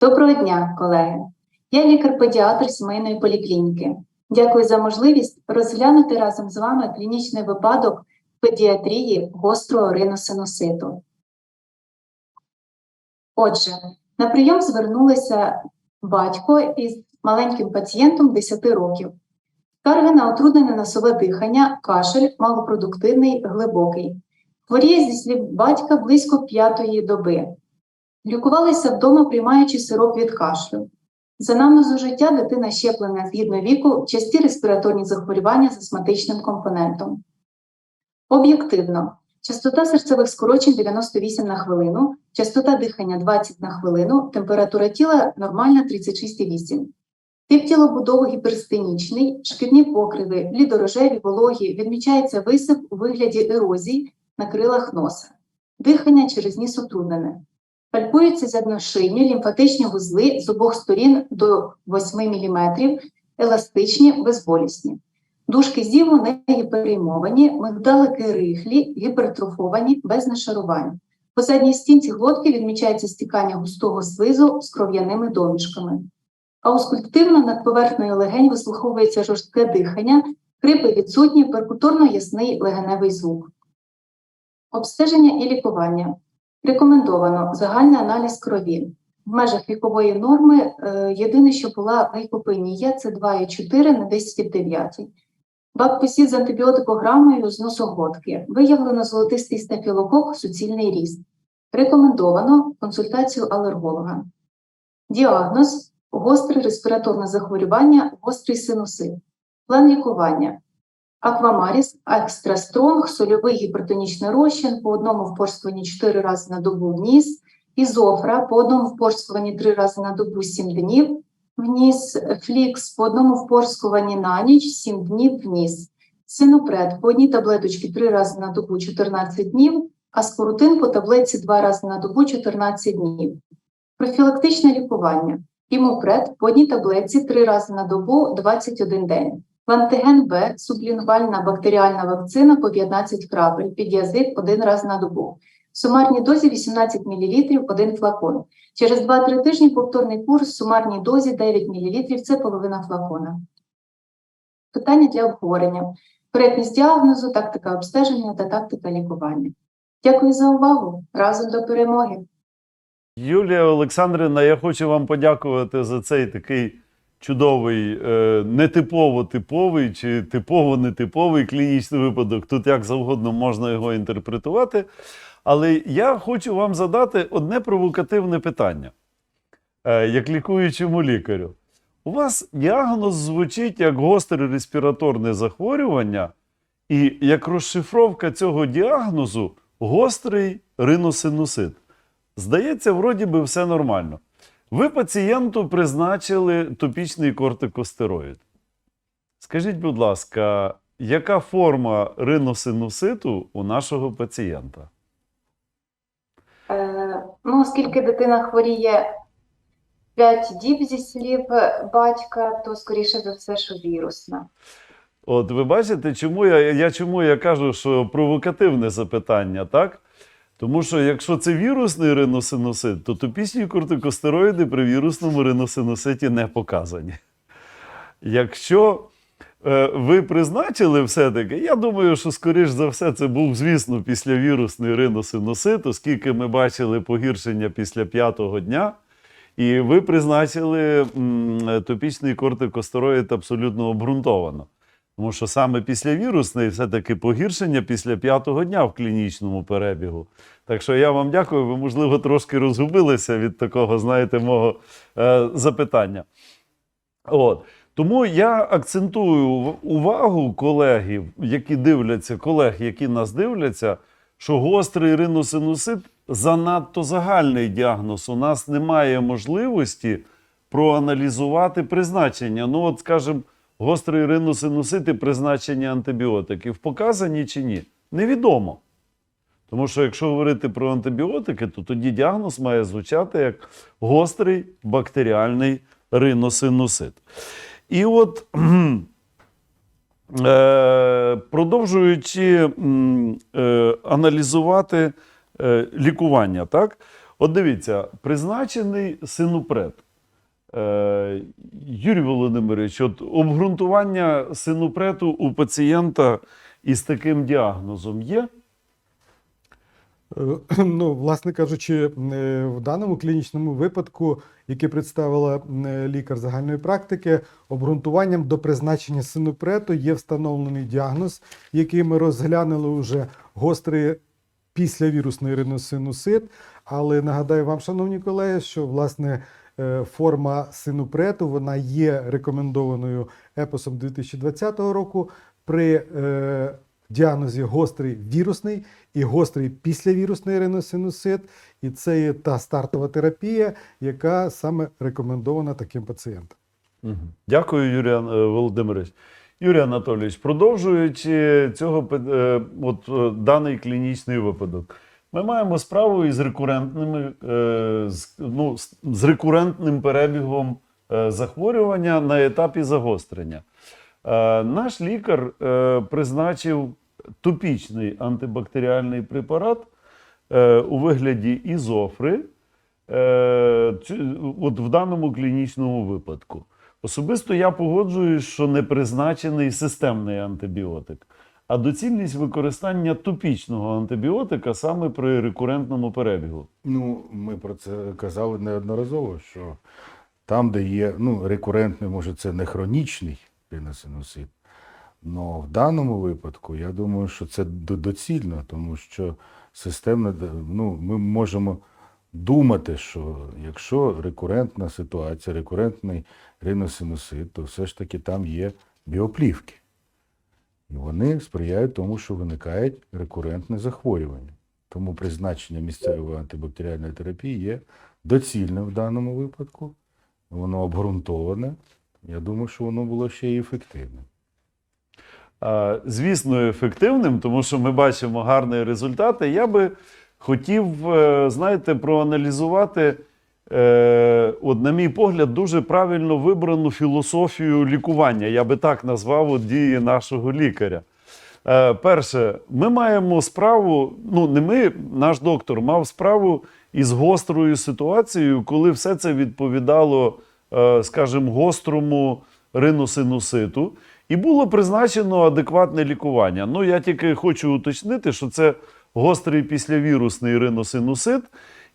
Доброго дня, колеги. Я лікар-педіатр сімейної поліклініки. Дякую за можливість розглянути разом з вами клінічний випадок педіатрії гострого риносинуситу. Отже, на прийом звернулися батько із маленьким пацієнтом 10 років. Скарги на утруднене носове дихання, кашель малопродуктивний, глибокий. Хворіє зі слів батька близько п'ятої доби. Лікувалися вдома, приймаючи сироп від кашлю. За намнозу життя дитина щеплена згідно віку, часті респіраторні захворювання з астматичним компонентом. Об'єктивно, частота серцевих скорочень 98 на хвилину, частота дихання 20 на хвилину, температура тіла нормальна 36,8. Тип тілобудови гіперстенічний, шкірні покриви, блідорожеві, вологі, відмічається висип у вигляді ерозій на крилах носа, дихання через ніс утруднене. Пальпуються задношийні лімфатичні вузли з обох сторін до 8 мм, еластичні, безболісні. Дужки зіву не гіперемовані, мигдалики рихлі, гіпертрофовані, без нашарувань. По задній стінці глотки відмічається стікання густого слизу з кров'яними домішками. Аускультивно над поверхнею легень вислуховується жорстке дихання, хрипи відсутні, перкуторно ясний легеневий звук. Обстеження і лікування. Рекомендовано загальний аналіз крові. В межах вікової норми е, єдине, що була лейкопенія, це 2,4 на 10,9. Бакпосід з антибіотикограмою з носоглотки. Виявлено золотистий стафілокок, суцільний ріст. Рекомендовано консультацію алерголога. Діагноз гостре респіраторне захворювання, гострий синусит. План лікування. Аквамаріс, екстрастронг, сольовий гіпертонічний розчин по одному впорскуванні 4 рази на добу в ніс, ізофра по одному впорскуванні 3 рази на добу 7 днів в ніс, флікс по одному впорскуванні на ніч 7 днів в ніс, синопред по одній таблеточці 3 рази на добу 14 днів, а скорутин по таблетці 2 рази на добу 14 днів. Профілактичне лікування. Імупред по одній таблетці 3 рази на добу 21 день. Лантиген Б, сублінгвальна бактеріальна вакцина по 15 крапель, під язик один раз на добу. В сумарній дозі 18 мл один флакон. Через 2-3 тижні повторний курс в сумарній дозі 9 мл це половина флакона. Питання для обговорення. Перекність діагнозу, тактика обстеження та тактика лікування. Дякую за увагу. Разом до перемоги. Юлія Олександрівна, я хочу вам подякувати за цей такий чудовий, е, нетипово типовий чи типово нетиповий клінічний випадок. Тут як завгодно можна його інтерпретувати. Але я хочу вам задати одне провокативне питання, е, як лікуючому лікарю. У вас діагноз звучить як гостре респіраторне захворювання, і як розшифровка цього діагнозу гострий риносинусит. Здається, вроді би все нормально. Ви пацієнту призначили топічний кортикостероїд. Скажіть, будь ласка, яка форма риносинуситу у нашого пацієнта? Е, ну, оскільки дитина хворіє 5 діб зі слів батька, то скоріше за все, що вірусна. От ви бачите, чому я, я чому я кажу, що провокативне запитання, так? Тому що якщо це вірусний риносинусит, то топічні кортикостероїди при вірусному риносинуситі не показані. Якщо е, ви призначили все-таки, я думаю, що, скоріш за все, це був, звісно, післявірусний риносинусит, оскільки ми бачили погіршення після п'ятого дня. І ви призначили м, топічний кортикостероїд абсолютно обґрунтовано. Тому що саме післявірусний все-таки погіршення після п'ятого дня в клінічному перебігу. Так що я вам дякую, ви, можливо, трошки розгубилися від такого, знаєте, мого е, запитання. От. Тому я акцентую увагу колегів, які дивляться, колег, які нас дивляться, що гострий риносинусит занадто загальний діагноз. У нас немає можливості проаналізувати призначення. Ну, от, скажімо, гострий риносинусит і призначення антибіотиків показані чи ні? Невідомо. Тому що якщо говорити про антибіотики, то тоді діагноз має звучати як гострий бактеріальний риносинусит. І от, е, продовжуючи е, аналізувати е, лікування, так? От дивіться, призначений синупред. Е, Юрій Володимирович, от обґрунтування синупрету у пацієнта із таким діагнозом є? Е, Ну, власне кажучи, е, в даному клінічному випадку, який представила лікар загальної практики, обґрунтуванням до призначення синупрету є встановлений діагноз, який ми розглянули вже гострий післявірусний риносинусит. Але нагадаю вам, шановні колеги, що власне форма синупрету вона є рекомендованою епосом 2020 року при е, діагнозі гострий вірусний і гострий післявірусний риносинусит. І це є та стартова терапія, яка саме рекомендована таким пацієнтам. Дякую, Юрій е, Володимирович. Юрій Анатолійович, продовжуючи цього е, от, е, даний клінічний випадок, ми маємо справу із рекурентними, е, з, ну, з- рекурентним перебігом е, захворювання на етапі загострення. Е, Наш лікар призначив топічний антибактеріальний препарат у вигляді ізофри, от в даному клінічному випадку. Особисто я погоджуюсь, що не призначений системний антибіотик, а доцільність використання топічного антибіотика саме при рекурентному перебігу. Ну, ми про це казали неодноразово, що там, де є ну, рекурентний, може, це не хронічний риносинусит, але в даному випадку я думаю, що це доцільно, тому що системно ну, ми можемо думати, що якщо рекурентна ситуація, рекурентний риносинусит, то все ж таки там є біоплівки. І вони сприяють тому, що виникають рекурентне захворювання. Тому призначення місцевої антибактеріальної терапії є доцільним в даному випадку. Воно обґрунтоване. Я думаю, що воно було ще й ефективним. Звісно, ефективним, тому що ми бачимо гарні результати. Я би хотів, е, знаєте, проаналізувати, от, на мій погляд, дуже правильно вибрану філософію лікування. Я би так назвав от дії нашого лікаря. Е, Перше, ми маємо справу, ну не ми, наш доктор мав справу із гострою ситуацією, коли все це відповідало, е, скажімо, гострому риносинуситу, і було призначено адекватне лікування. Ну, я тільки хочу уточнити, що це гострий післявірусний риносинусит,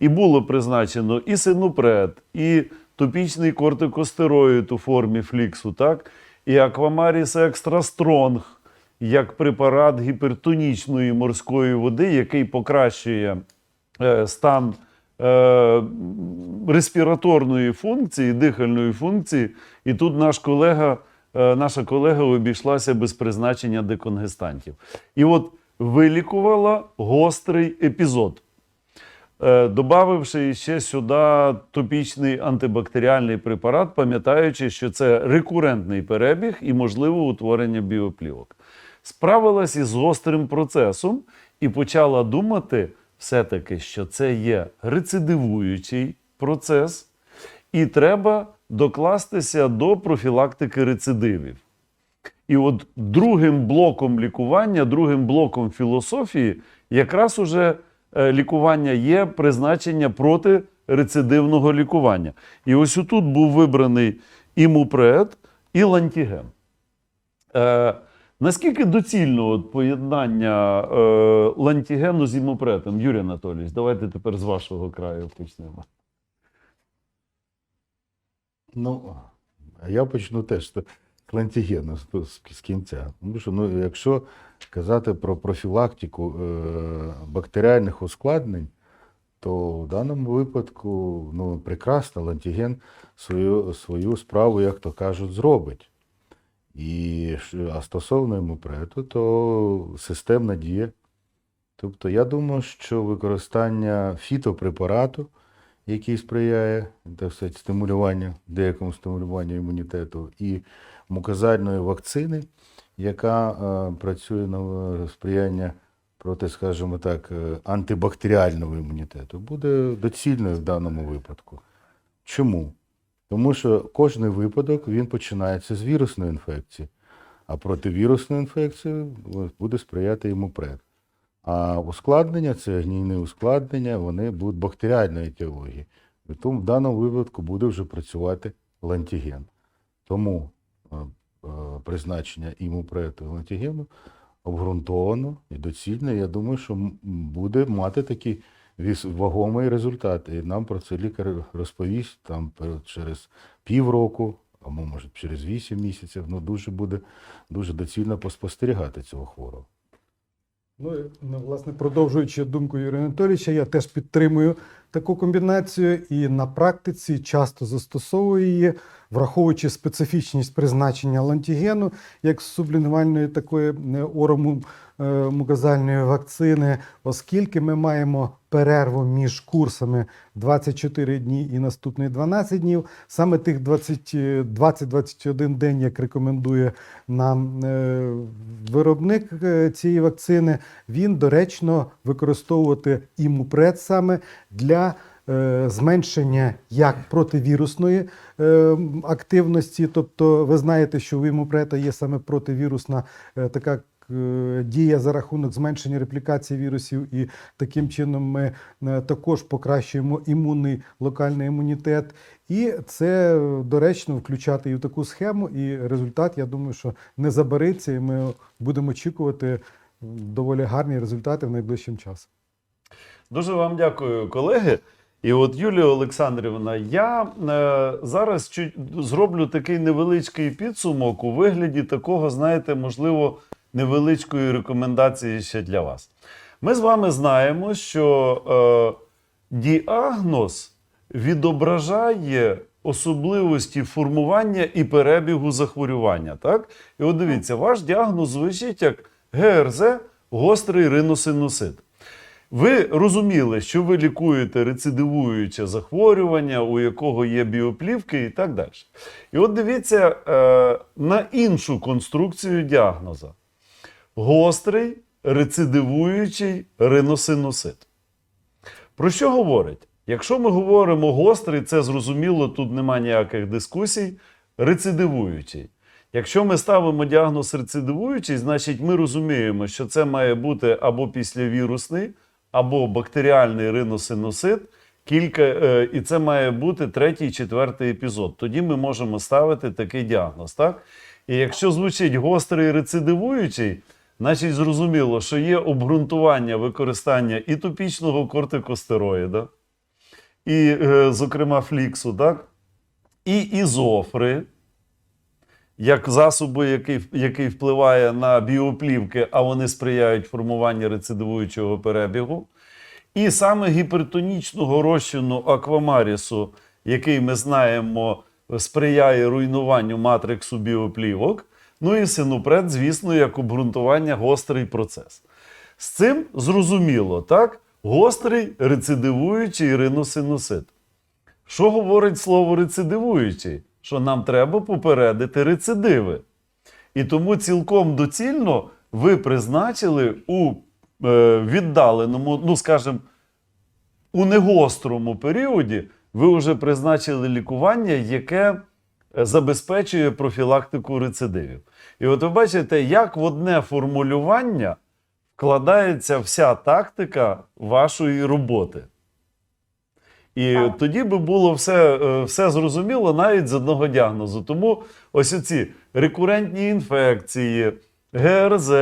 і було призначено і синупред, і топічний кортикостероїд у формі фліксу, так, і аквамаріс екстра стронг як препарат гіпертонічної морської води, який покращує е, стан е, респіраторної функції, дихальної функції. І тут наш колега, е, наша колега обійшлася без призначення деконгестантів. І от вилікувала гострий епізод. Е, Добавивши ще сюди топічний антибактеріальний препарат, пам'ятаючи, що це рекурентний перебіг і можливе утворення біоплівок. Справилась із гострим процесом і почала думати все-таки, що це є рецидивуючий процес, і треба докластися до профілактики рецидивів. І от другим блоком лікування, другим блоком філософії, якраз уже лікування є призначення проти рецидивного лікування. І ось отут був вибраний імупред і лантіген. Е, наскільки доцільно от поєднання е, лантігену з імупретом? Юрій Анатолійович, давайте тепер з вашого краю почнемо. Ну, я почну теж з з, кінця. Тому що ну, якщо казати про профілактику е, бактеріальних ускладнень, то в даному випадку ну, прекрасно лантіген свою, свою справу, як то кажуть, зробить. І а стосовно імупрету, то системна дія. Тобто я думаю, що використання фітопрепарату, який сприяє так сказати, стимулюванню, деякому стимулюванню імунітету, і муказальної вакцини, яка е, працює на е, сприяння проти, скажімо так, е, антибактеріального імунітету, буде доцільною в даному випадку. Чому? Тому що кожний випадок він починається з вірусної інфекції, а проти вірусної інфекції буде сприяти йому пред. А ускладнення це гнійні ускладнення, вони будуть бактеріальної етіології. І тому в даному випадку буде вже працювати лантиген. Тому е, е, призначення імупрету і лантигену обґрунтовано і доцільно. Я думаю, що буде мати такий вагомий результат. І нам про це лікар розповість там через півроку, або може через 8 місяців. Ну дуже буде дуже доцільно поспостерігати цього хворого. Ну, ну, власне, продовжуючи думку Юрія Анатолійовича, я теж підтримую таку комбінацію і на практиці часто застосовую її, враховуючи специфічність призначення лантігену як сублінгвальної такої е, оромуказальної вакцини, оскільки ми маємо перерву між курсами 24 дні і наступні 12 днів. Саме тих 20 е, 20-21 день, як рекомендує нам е, виробник е, цієї вакцини, він доречно використовувати імупред саме для е, зменшення як противірусної е, активності. Тобто, ви знаєте, що у імупрета є саме противірусна е, така. Дія за рахунок зменшення реплікації вірусів, і таким чином ми також покращуємо імунний локальний імунітет. І це доречно включати і в таку схему. І результат, я думаю, що не забариться, і ми будемо очікувати доволі гарні результати в найближчим часом. Дуже вам дякую, колеги. І от Юлія Олександрівна, я е, зараз чуть зроблю такий невеличкий підсумок у вигляді такого, знаєте, можливо, невеличкої рекомендації ще для вас. Ми з вами знаємо, що е, діагноз відображає особливості формування і перебігу захворювання. Так? І от дивіться, ваш діагноз звучить як ГРЗ, гострий риносинусит. Ви розуміли, що ви лікуєте рецидивуюче захворювання, у якого є біоплівки і так далі. І от дивіться е, на іншу конструкцію діагноза: гострий рецидивуючий риносинусит. Про що говорить? Якщо ми говоримо гострий, це зрозуміло, тут нема ніяких дискусій. Рецидивуючий. Якщо ми ставимо діагноз рецидивуючий, значить ми розуміємо, що це має бути або післявірусний, або бактеріальний риносинусит, кілька, е, і це має бути третій, четвертий епізод. Тоді ми можемо ставити такий діагноз. Так? І якщо звучить гострий рецидивуючий, значить зрозуміло, що є обґрунтування використання і топічного кортикостероїда, і, е, зокрема, фліксу, так? і ізофри, як засобу, який, який впливає на біоплівки, а вони сприяють формуванню рецидивуючого перебігу. І саме гіпертонічного розчину аквамарісу, який ми знаємо, сприяє руйнуванню матриксу біоплівок. Ну і синупред, звісно, як обґрунтування гострий процес. З цим зрозуміло, так? Гострий рецидивуючий риносинусит. Що говорить слово рецидивуючий? Що нам треба попередити рецидиви. І тому цілком доцільно ви призначили у е, віддаленому, ну скажімо, у негострому періоді, ви вже призначили лікування, яке е, забезпечує профілактику рецидивів. І от ви бачите, як в одне формулювання вкладається вся тактика вашої роботи. І Так. тоді би було все, е, все зрозуміло навіть з одного діагнозу. Тому ось оці рекурентні інфекції, ГРЗ,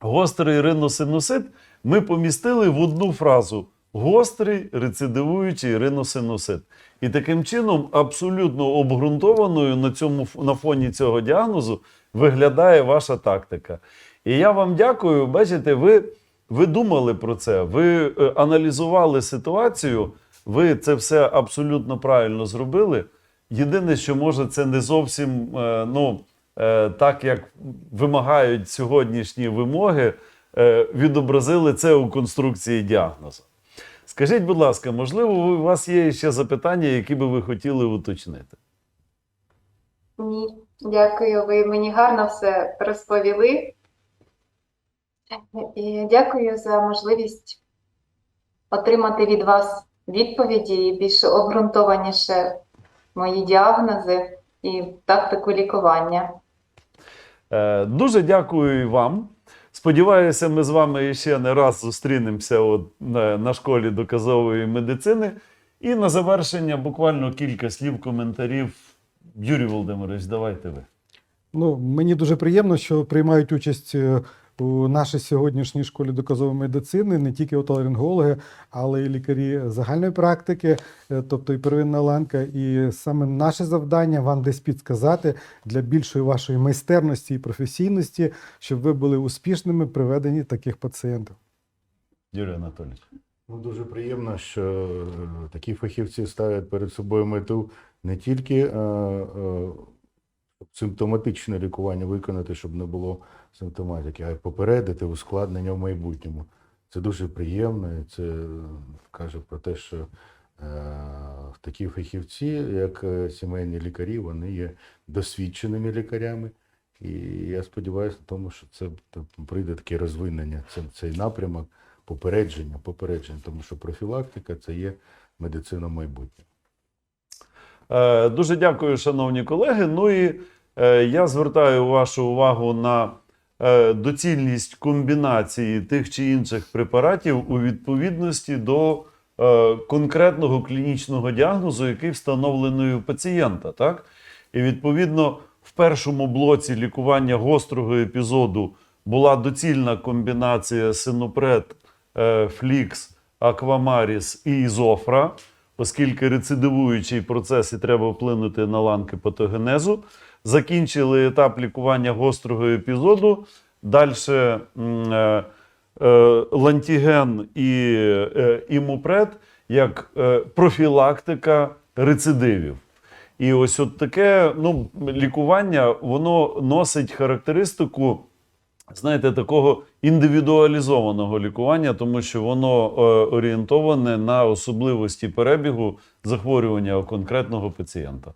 гострий риносинусит ми помістили в одну фразу: гострий рецидивуючий риносинусит. І таким чином, абсолютно обґрунтованою на, цьому, на фоні цього діагнозу виглядає ваша тактика. І я вам дякую. Бачите, ви, ви думали про це, ви е, аналізували ситуацію, ви це все абсолютно правильно зробили. Єдине, що може, це не зовсім е, ну, е, так, як вимагають сьогоднішні вимоги, е, відобразили це у конструкції діагнозу. Скажіть, будь ласка, можливо, у вас є ще запитання, які би ви хотіли уточнити? Ні, дякую. Ви мені гарно все розповіли. І дякую за можливість отримати від вас відповіді і більш обґрунтованіше мої діагнози і тактику лікування. Е, Дуже дякую і вам. Сподіваюся, ми з вами ще не раз зустрінемося от на, на школі доказової медицини. І на завершення буквально кілька слів коментарів. Юрій Володимирович, давайте ви. Ну, мені дуже приємно, що приймають участь е, у нашій сьогоднішній школі доказової медицини не тільки отоларингологи, але й лікарі загальної практики, е, тобто і первинна ланка. І саме наше завдання вам десь підсказати для більшої вашої майстерності і професійності, щоб ви були успішними при веденні таких пацієнтів. Юрій Анатолійович. Ну, дуже приємно, що е, такі фахівці ставлять перед собою мету не тільки е, е, симптоматичне лікування виконати, щоб не було симптоматики, а й попередити ускладнення в майбутньому. Це дуже приємно, і це е, каже про те, що е, такі фахівці, як е, сімейні лікарі, вони є досвідченими лікарями. І я сподіваюся на тому, що це прийде таке розвинення, це, цей напрямок попередження, попередження, тому що профілактика це є медицина майбутнього. Дуже дякую, шановні колеги. Ну і я звертаю вашу увагу на доцільність комбінації тих чи інших препаратів у відповідності до е, конкретного клінічного діагнозу, який встановлений у пацієнта. Так? І відповідно в першому блоці лікування гострого епізоду була доцільна комбінація синопред, е, флікс, аквамаріс і ізофра оскільки рецидивуючий процес і треба вплинути на ланки патогенезу. Закінчили етап лікування гострого епізоду. Далі е, е, лантіген і е, імупред як профілактика рецидивів. І ось от таке ну, лікування воно носить характеристику знаєте, такого індивідуалізованого лікування, тому що воно е, орієнтоване на особливості перебігу захворювання конкретного пацієнта.